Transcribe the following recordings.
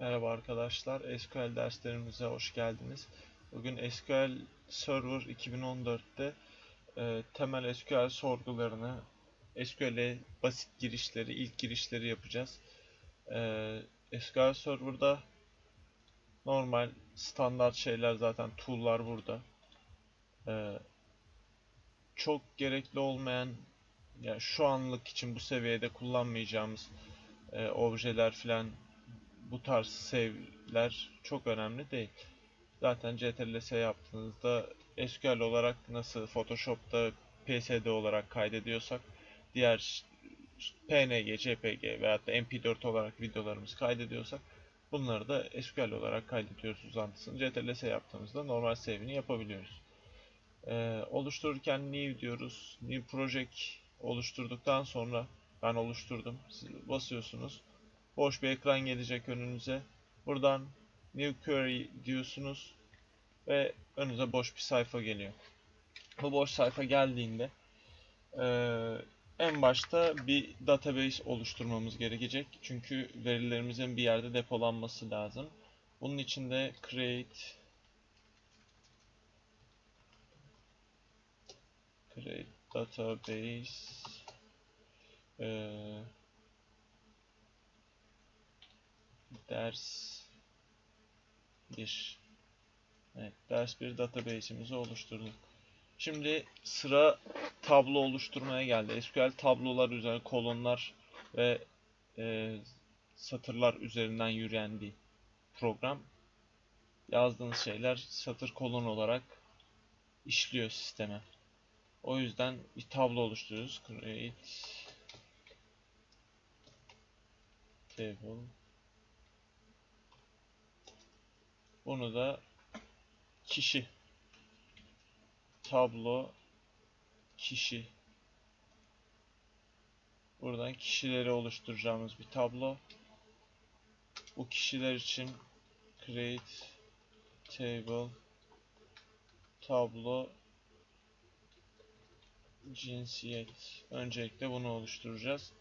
Merhaba arkadaşlar, SQL derslerimize hoş geldiniz. Bugün SQL Server 2014'te e, temel SQL sorgularını, SQL'e basit girişleri, ilk girişleri yapacağız. E, SQL Server'da normal, standart şeyler zaten, tool'lar burada. E, çok gerekli olmayan, yani şu anlık için bu seviyede kullanmayacağımız e, objeler filan bu tarz save'ler çok önemli değil. Zaten CTRL-S yaptığınızda SQL olarak nasıl Photoshop'ta PSD olarak kaydediyorsak diğer PNG, JPG veya da MP4 olarak videolarımızı kaydediyorsak bunları da SQL olarak kaydediyoruz uzantısını. CTRL-S yaptığımızda normal save'ini yapabiliyoruz. Ee, oluştururken new diyoruz. New project oluşturduktan sonra ben oluşturdum. Siz basıyorsunuz boş bir ekran gelecek önünüze. Buradan New Query diyorsunuz ve önünüze boş bir sayfa geliyor. Bu boş sayfa geldiğinde en başta bir database oluşturmamız gerekecek. Çünkü verilerimizin bir yerde depolanması lazım. Bunun için de create create database ee, ders 1 Evet, ders 1 database'imizi oluşturduk. Şimdi sıra tablo oluşturmaya geldi. SQL tablolar üzerine kolonlar ve e, satırlar üzerinden yürüyen bir program. Yazdığınız şeyler satır kolon olarak işliyor sisteme. O yüzden bir tablo oluşturuyoruz. Create table Bunu da kişi tablo kişi buradan kişileri oluşturacağımız bir tablo. Bu kişiler için create table tablo cinsiyet. Öncelikle bunu oluşturacağız.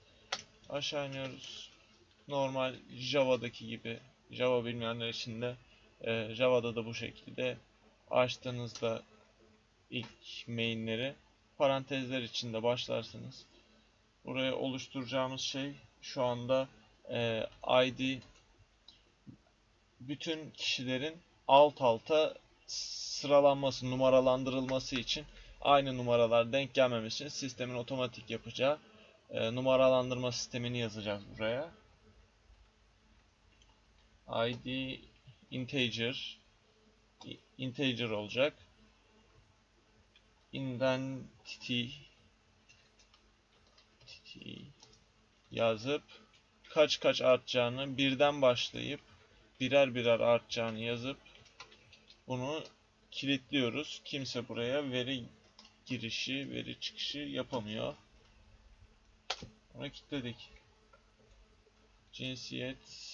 Aşağı iniyoruz. Normal Java'daki gibi Java bilmeyenler için de e, Java'da da bu şekilde açtığınızda ilk mainleri parantezler içinde başlarsınız. Buraya oluşturacağımız şey şu anda e, ID bütün kişilerin alt alta sıralanması, numaralandırılması için aynı numaralar denk gelmemesi için sistemin otomatik yapacağı e, numaralandırma sistemini yazacağız buraya. ID integer integer olacak. Identity yazıp kaç kaç artacağını birden başlayıp birer birer artacağını yazıp bunu kilitliyoruz. Kimse buraya veri girişi, veri çıkışı yapamıyor. Onu kilitledik. Cinsiyet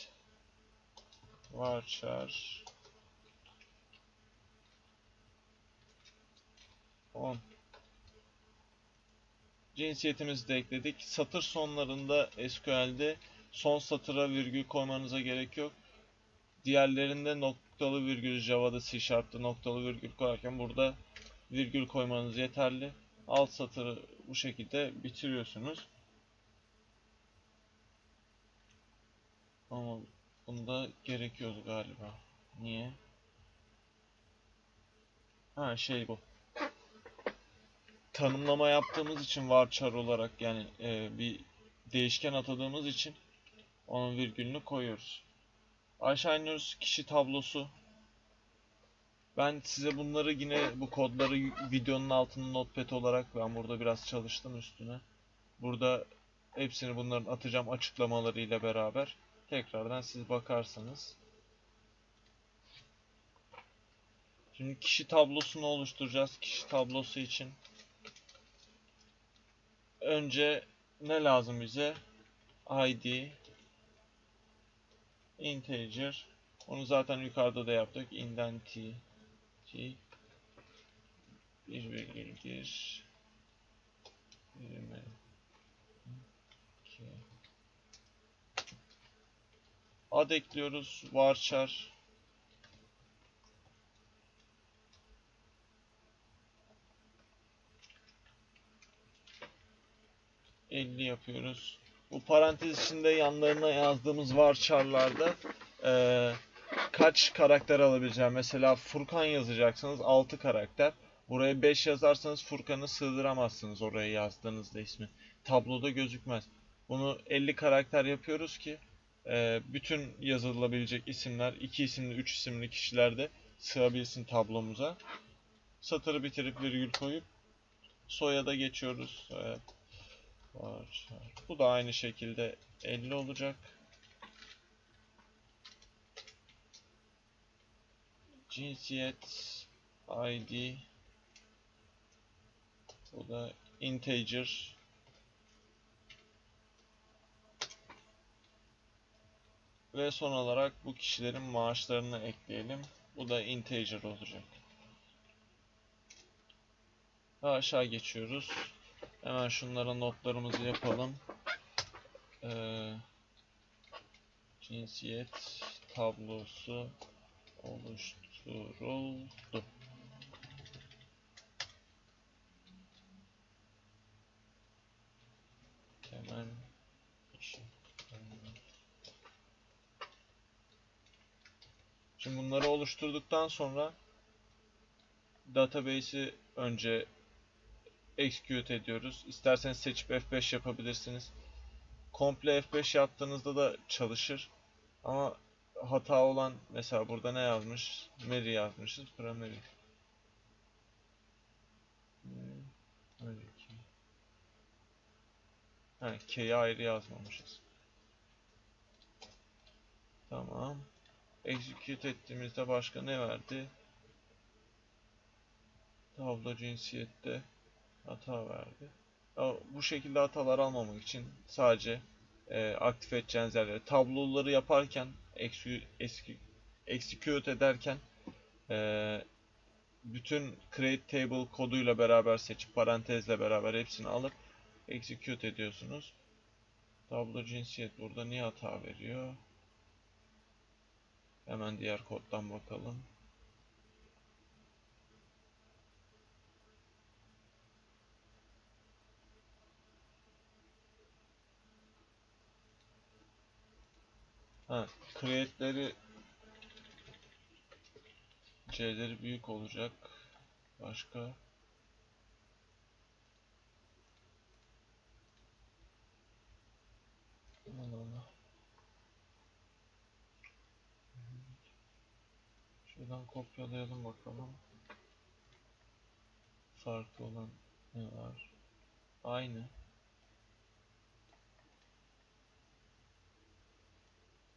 varchar 10 cinsiyetimizi de ekledik. Satır sonlarında SQL'de son satıra virgül koymanıza gerek yok. Diğerlerinde noktalı virgül Java'da C Sharp'ta noktalı virgül koyarken burada virgül koymanız yeterli. Alt satırı bu şekilde bitiriyorsunuz. Ama Bunda gerekiyordu galiba. Niye? Ha şey bu. Tanımlama yaptığımız için varchar olarak yani e, bir değişken atadığımız için onun virgülünü koyuyoruz. Aşağı iniyoruz kişi tablosu. Ben size bunları yine bu kodları videonun altında notepad olarak ben burada biraz çalıştım üstüne. Burada hepsini bunların atacağım açıklamalarıyla beraber. Tekrardan siz bakarsanız. Şimdi kişi tablosunu oluşturacağız. Kişi tablosu için. Önce ne lazım bize? ID integer onu zaten yukarıda da yaptık. Indenti bir virgül gir 20 Ad ekliyoruz. Varchar. ...50 yapıyoruz. Bu parantez içinde yanlarına yazdığımız varchar'larda eee kaç karakter alabileceğim. Mesela Furkan yazacaksınız 6 karakter. Buraya 5 yazarsanız Furkan'ı sığdıramazsınız oraya yazdığınızda ismi. Tabloda gözükmez. Bunu 50 karakter yapıyoruz ki e, bütün yazılabilecek isimler 2 isimli 3 isimli kişilerde sığabilsin tablomuza. Satırı bitirip virgül koyup soyada geçiyoruz. Evet. Bu da aynı şekilde 50 olacak. Cinsiyet ID bu da integer ve son olarak bu kişilerin maaşlarını ekleyelim. Bu da integer olacak. Aşağı geçiyoruz. Hemen şunlara notlarımızı yapalım. Ee, cinsiyet tablosu oluşturuldu. Hemen işi. Şimdi bunları oluşturduktan sonra database'i önce execute ediyoruz. İsterseniz seçip F5 yapabilirsiniz. Komple F5 yaptığınızda da çalışır. Ama hata olan mesela burada ne yazmış? Mary yazmışız. Primary. Önceki. K'yi ayrı yazmamışız. Tamam. Execute ettiğimizde başka ne verdi? Tablo cinsiyette hata verdi. Bu şekilde hatalar almamak için sadece e, aktif edeceğiniz yerlere tabloları yaparken execute ederken e, bütün create table koduyla beraber seçip parantezle beraber hepsini alıp execute ediyorsunuz. Tablo cinsiyet burada niye hata veriyor? Hemen diğer koddan bakalım. Ha, create'leri C'leri büyük olacak. Başka Şuradan kopyalayalım bakalım. Farklı olan ne var? Aynı.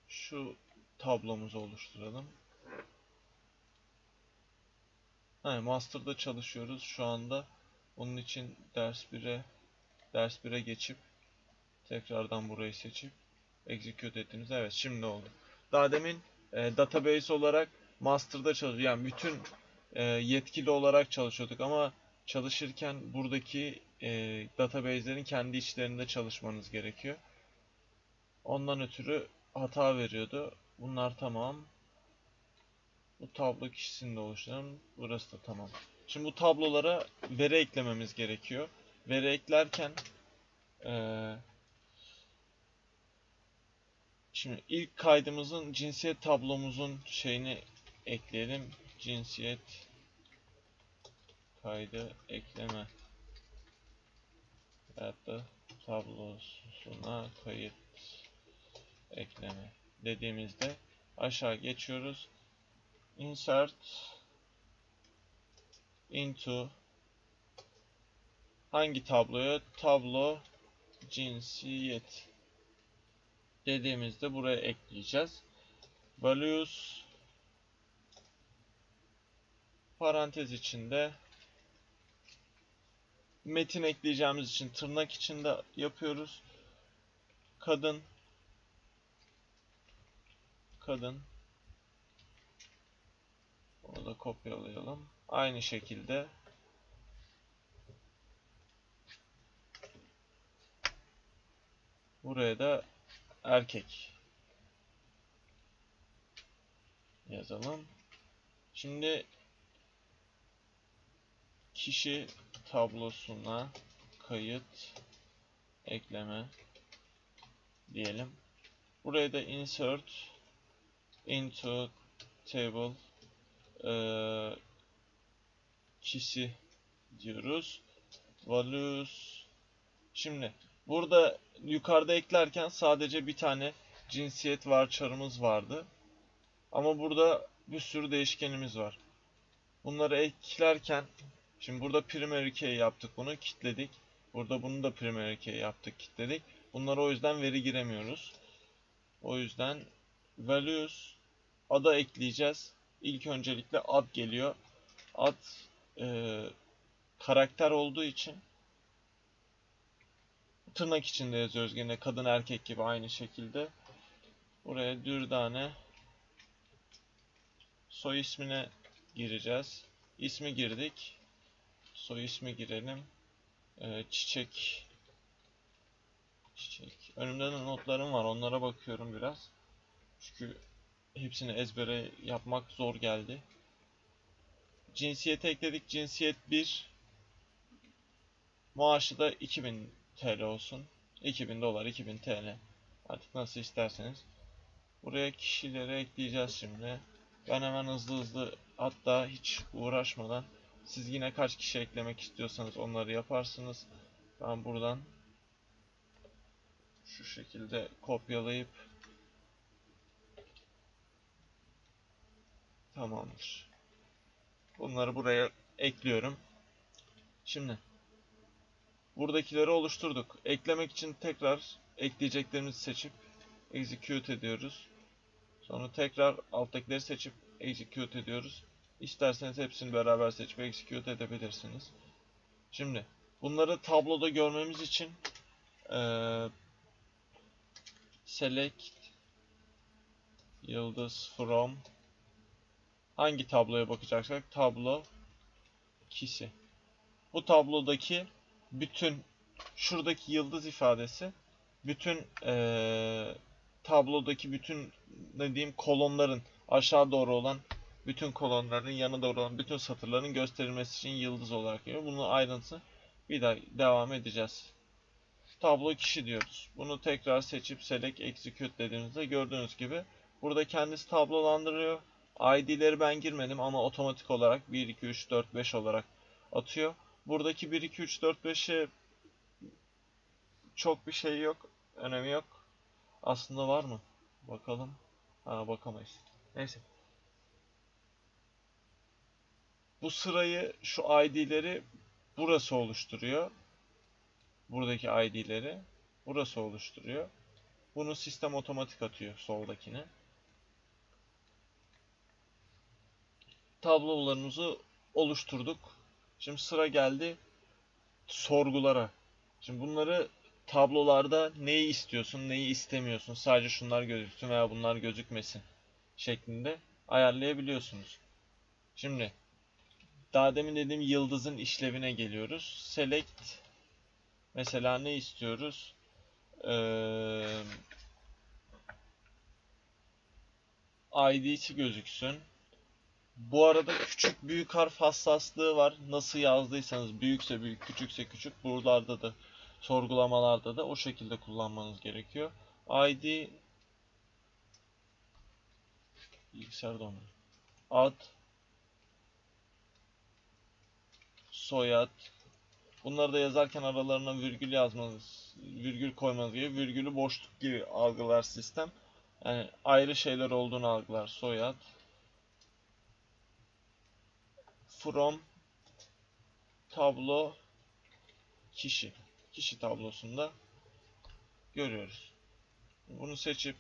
Şu tablomuzu oluşturalım. Ha, master'da çalışıyoruz şu anda. Onun için ders 1'e ders 1'e geçip tekrardan burayı seçip execute ettiğimiz evet şimdi oldu. Daha demin e, database olarak master'da çalışıyorduk. Yani bütün e, yetkili olarak çalışıyorduk ama çalışırken buradaki e, database'lerin kendi içlerinde çalışmanız gerekiyor. Ondan ötürü hata veriyordu. Bunlar tamam. Bu tablo kişisini de. Burası da tamam. Şimdi bu tablolara veri eklememiz gerekiyor. Veri eklerken ee, şimdi ilk kaydımızın cinsiyet tablomuzun şeyini ekleyelim. Cinsiyet kaydı ekleme veyahut da tablosuna kayıt ekleme dediğimizde aşağı geçiyoruz. Insert into hangi tabloya? Tablo cinsiyet dediğimizde buraya ekleyeceğiz. Values parantez içinde metin ekleyeceğimiz için tırnak içinde yapıyoruz. Kadın kadın onu da kopyalayalım. Aynı şekilde buraya da erkek yazalım. Şimdi kişi tablosuna kayıt ekleme diyelim. Buraya da insert into table eee kişi diyoruz. Values. Şimdi burada yukarıda eklerken sadece bir tane cinsiyet varçarımız vardı. Ama burada bir sürü değişkenimiz var. Bunları eklerken şimdi burada primary key yaptık bunu kilitledik. Burada bunu da primary key yaptık kilitledik. Bunlara o yüzden veri giremiyoruz. O yüzden values ada ekleyeceğiz. İlk öncelikle ad geliyor. Ad e, karakter olduğu için tırnak içinde yazıyoruz yine kadın erkek gibi aynı şekilde. Buraya dürdane soy ismine gireceğiz. İsmi girdik. Soy ismi girelim. Ee, çiçek çiçek. Önümde de notlarım var. Onlara bakıyorum biraz. Çünkü hepsini ezbere yapmak zor geldi. Cinsiyet ekledik. Cinsiyet 1. Maaşı da 2000 TL olsun. 2000 dolar, 2000 TL. Artık nasıl isterseniz. Buraya kişileri ekleyeceğiz şimdi. Ben hemen hızlı hızlı hatta hiç uğraşmadan siz yine kaç kişi eklemek istiyorsanız onları yaparsınız. Ben buradan şu şekilde kopyalayıp tamamdır. Bunları buraya ekliyorum. Şimdi buradakileri oluşturduk. Eklemek için tekrar ekleyeceklerimizi seçip execute ediyoruz. Sonra tekrar alttakileri seçip execute ediyoruz. İsterseniz hepsini beraber seçip execute edebilirsiniz. Şimdi bunları tabloda görmemiz için ee, select yıldız from hangi tabloya bakacaksak tablo kişi. Bu tablodaki bütün şuradaki yıldız ifadesi bütün ee, tablodaki bütün ne diyeyim kolonların aşağı doğru olan bütün kolonların yanı doğru olan bütün satırların gösterilmesi için yıldız olarak geliyor. Bunun ayrıntısı bir daha devam edeceğiz. Tablo kişi diyoruz. Bunu tekrar seçip select execute dediğimizde gördüğünüz gibi burada kendisi tablolandırıyor. ID'leri ben girmedim ama otomatik olarak 1, 2, 3, 4, 5 olarak atıyor. Buradaki 1, 2, 3, 4, 5'e çok bir şey yok. Önemi yok. Aslında var mı? Bakalım. Ha bakamayız. Neyse. Bu sırayı şu ID'leri burası oluşturuyor. Buradaki ID'leri burası oluşturuyor. Bunu sistem otomatik atıyor soldakine. Tablolarımızı oluşturduk. Şimdi sıra geldi sorgulara. Şimdi bunları tablolarda neyi istiyorsun, neyi istemiyorsun, sadece şunlar gözüksün veya bunlar gözükmesin şeklinde ayarlayabiliyorsunuz. Şimdi daha demin dediğim yıldızın işlevine geliyoruz. Select mesela ne istiyoruz? Ee, ID'si gözüksün. Bu arada küçük büyük harf hassaslığı var. Nasıl yazdıysanız büyükse büyük, küçükse küçük. Buralarda da sorgulamalarda da o şekilde kullanmanız gerekiyor. ID bilgisayar donuyor. Ad soyad bunları da yazarken aralarına virgül yazmanız, virgül koymanız gibi virgülü boşluk gibi algılar sistem. Yani ayrı şeyler olduğunu algılar. Soyad from tablo kişi kişi tablosunda görüyoruz. Bunu seçip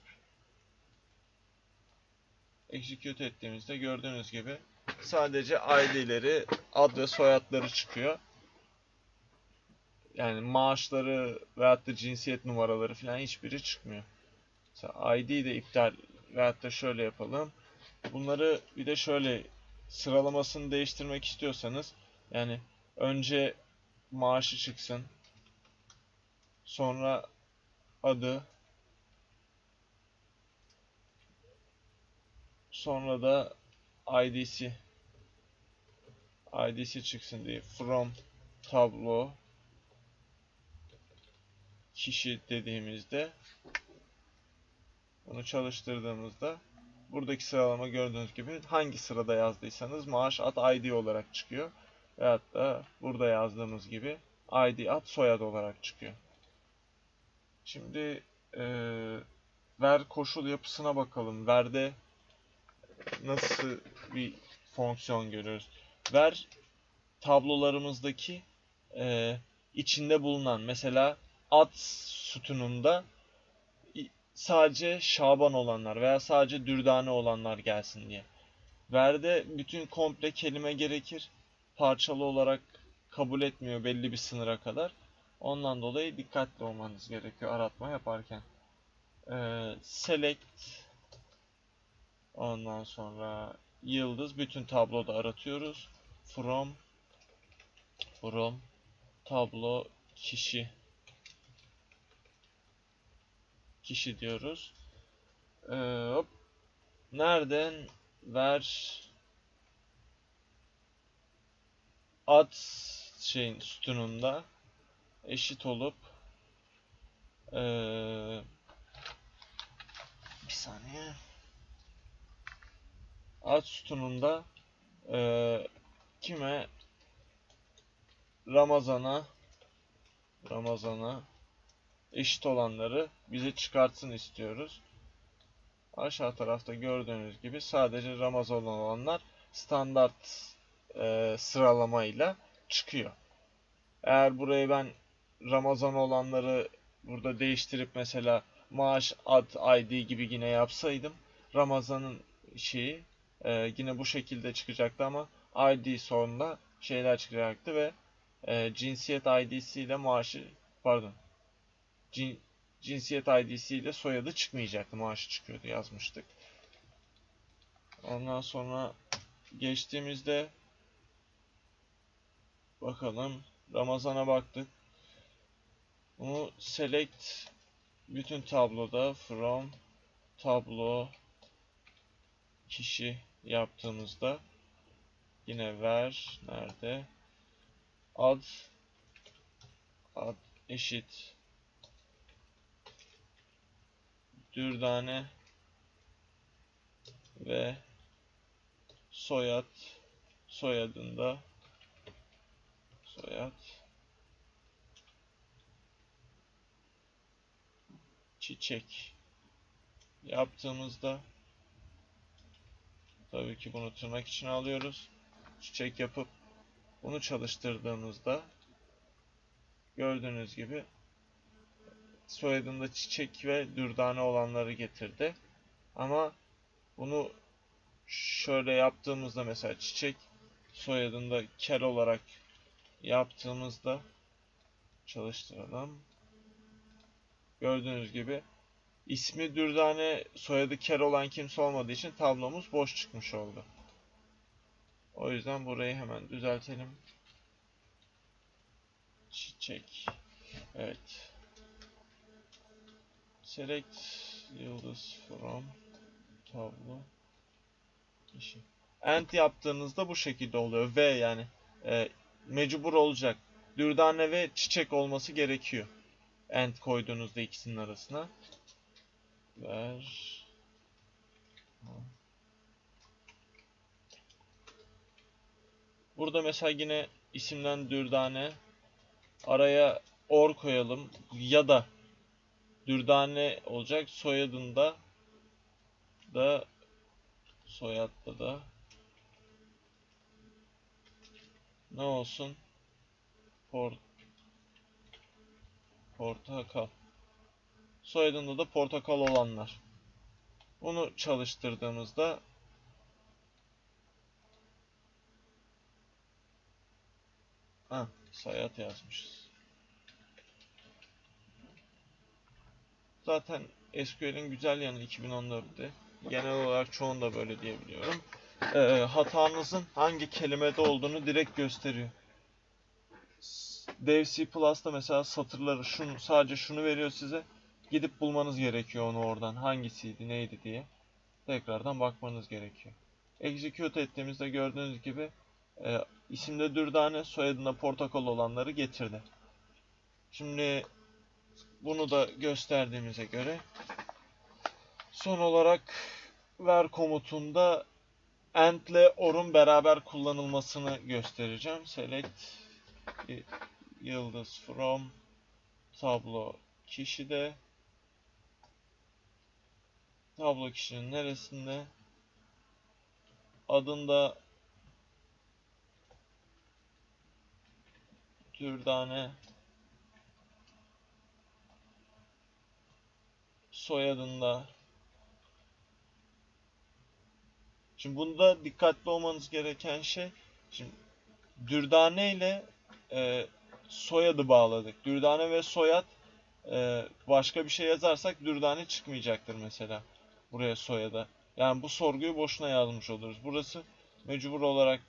execute ettiğimizde gördüğünüz gibi sadece ID'leri, ad ve soyadları çıkıyor. Yani maaşları veyahut da cinsiyet numaraları falan hiçbiri çıkmıyor. Mesela ID de iptal veyahut da şöyle yapalım. Bunları bir de şöyle sıralamasını değiştirmek istiyorsanız yani önce maaşı çıksın sonra adı Sonra da IDC IDC çıksın diye from tablo kişi dediğimizde bunu çalıştırdığımızda buradaki sıralama gördüğünüz gibi hangi sırada yazdıysanız maaş ad ID olarak çıkıyor. Veyahut da burada yazdığımız gibi ID ad soyad olarak çıkıyor. Şimdi eee ver koşul yapısına bakalım. Ver'de nasıl bir fonksiyon görüyoruz? Ver tablolarımızdaki eee, içinde bulunan mesela ad sütununda sadece Şaban olanlar veya sadece Dürdane olanlar gelsin diye. Ver'de bütün komple kelime gerekir. Parçalı olarak kabul etmiyor belli bir sınıra kadar. Ondan dolayı dikkatli olmanız gerekiyor aratma yaparken. Ee, select ondan sonra yıldız bütün tabloda aratıyoruz. From from tablo kişi kişi diyoruz. Ee, hop. Nereden ver ad şeyin sütununda eşit olup ee, bir saniye ad sütununda ee, kime Ramazan'a Ramazan'a eşit olanları bize çıkartsın istiyoruz. Aşağı tarafta gördüğünüz gibi sadece Ramazan olanlar standart e, sıralamayla çıkıyor. Eğer burayı ben Ramazan olanları burada değiştirip mesela maaş ad ID gibi yine yapsaydım Ramazan'ın şeyi e, yine bu şekilde çıkacaktı ama ID sonunda şeyler çıkacaktı ve e, cinsiyet ID'si ile maaşı pardon cin, cinsiyet ID'si ile soyadı çıkmayacaktı. Maaşı çıkıyordu yazmıştık. Ondan sonra geçtiğimizde bakalım Ramazan'a baktık. Bunu select bütün tabloda from tablo kişi yaptığımızda yine ver. Nerede? Ad. Ad eşit. Dürdane. Ve soyad. Soyadında soyad. Çiçek. Yaptığımızda tabii ki bunu tırnak içine alıyoruz. Çiçek yapıp bunu çalıştırdığımızda gördüğünüz gibi soyadında çiçek ve dürdane olanları getirdi. Ama bunu şöyle yaptığımızda mesela çiçek soyadında kel olarak yaptığımızda çalıştıralım. Gördüğünüz gibi ismi dürdane soyadı kel olan kimse olmadığı için tablomuz boş çıkmış oldu. O yüzden burayı hemen düzeltelim. Çiçek. Evet. Select yıldız from tablo kişi. End yaptığınızda bu şekilde oluyor. V yani e, mecbur olacak. Dürdane ve çiçek olması gerekiyor. End koyduğunuzda ikisinin arasına. Ver. Burada mesela yine isimden dürdane araya or koyalım ya da Dürdane olacak. Soyadında da soyadda da ne olsun? Port portakal. Soyadında da portakal olanlar. Bunu çalıştırdığımızda Ha, sayat yazmışız. Zaten SQL'in güzel yanı 2014'te. Genel olarak çoğunda böyle diyebiliyorum. Ee, hatanızın hangi kelimede olduğunu direkt gösteriyor. Dev C Plus'ta mesela satırları şunu, sadece şunu veriyor size. Gidip bulmanız gerekiyor onu oradan. Hangisiydi, neydi diye. tekrardan bakmanız gerekiyor. Execute ettiğimizde gördüğünüz gibi e, isimde Dürdane, soyadında Portakal olanları getirdi. Şimdi bunu da gösterdiğimize göre son olarak ver komutunda and ile or'un beraber kullanılmasını göstereceğim. Select yıldız from tablo kişide tablo kişinin neresinde adında Dürdane soyadında Şimdi bunda dikkatli olmanız gereken şey şimdi Dürdane ile e, soyadı bağladık. Dürdane ve soyad e, başka bir şey yazarsak Dürdane çıkmayacaktır mesela buraya soyada. Yani bu sorguyu boşuna yazmış oluruz. Burası mecbur olarak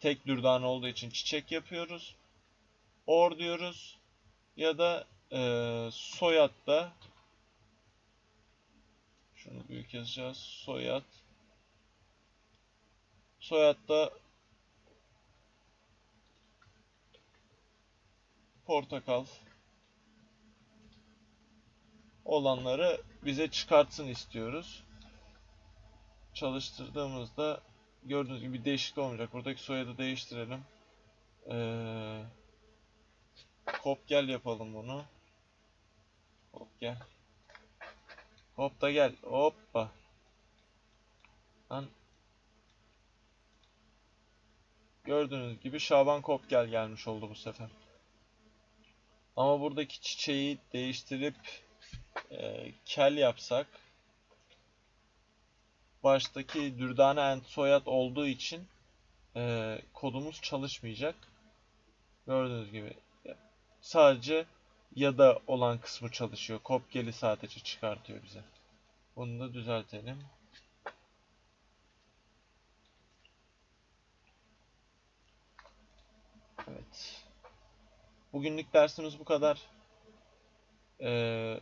tek Dürdane olduğu için çiçek yapıyoruz. Or diyoruz ya da e, soyadda şunu büyük yazacağız. Soyad Soyadda portakal olanları bize çıkartsın istiyoruz. Çalıştırdığımızda gördüğünüz gibi bir değişiklik olmayacak. Buradaki soyadı değiştirelim. Ee, hop gel yapalım bunu. Hop gel. Hop da gel. Hoppa. Lan Gördüğünüz gibi Şaban Kopgel gelmiş oldu bu sefer. Ama buradaki çiçeği değiştirip e, kel yapsak baştaki Dürdane and soyad olduğu için e, kodumuz çalışmayacak. Gördüğünüz gibi sadece ya da olan kısmı çalışıyor. Kopgel'i sadece çıkartıyor bize. Bunu da düzeltelim. Evet. Bugünlük dersimiz bu kadar. Ee,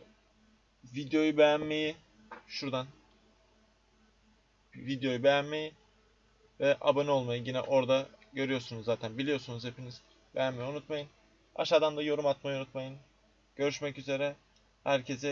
videoyu beğenmeyi şuradan videoyu beğenmeyi ve abone olmayı yine orada görüyorsunuz zaten biliyorsunuz hepiniz beğenmeyi unutmayın. Aşağıdan da yorum atmayı unutmayın. Görüşmek üzere. Herkese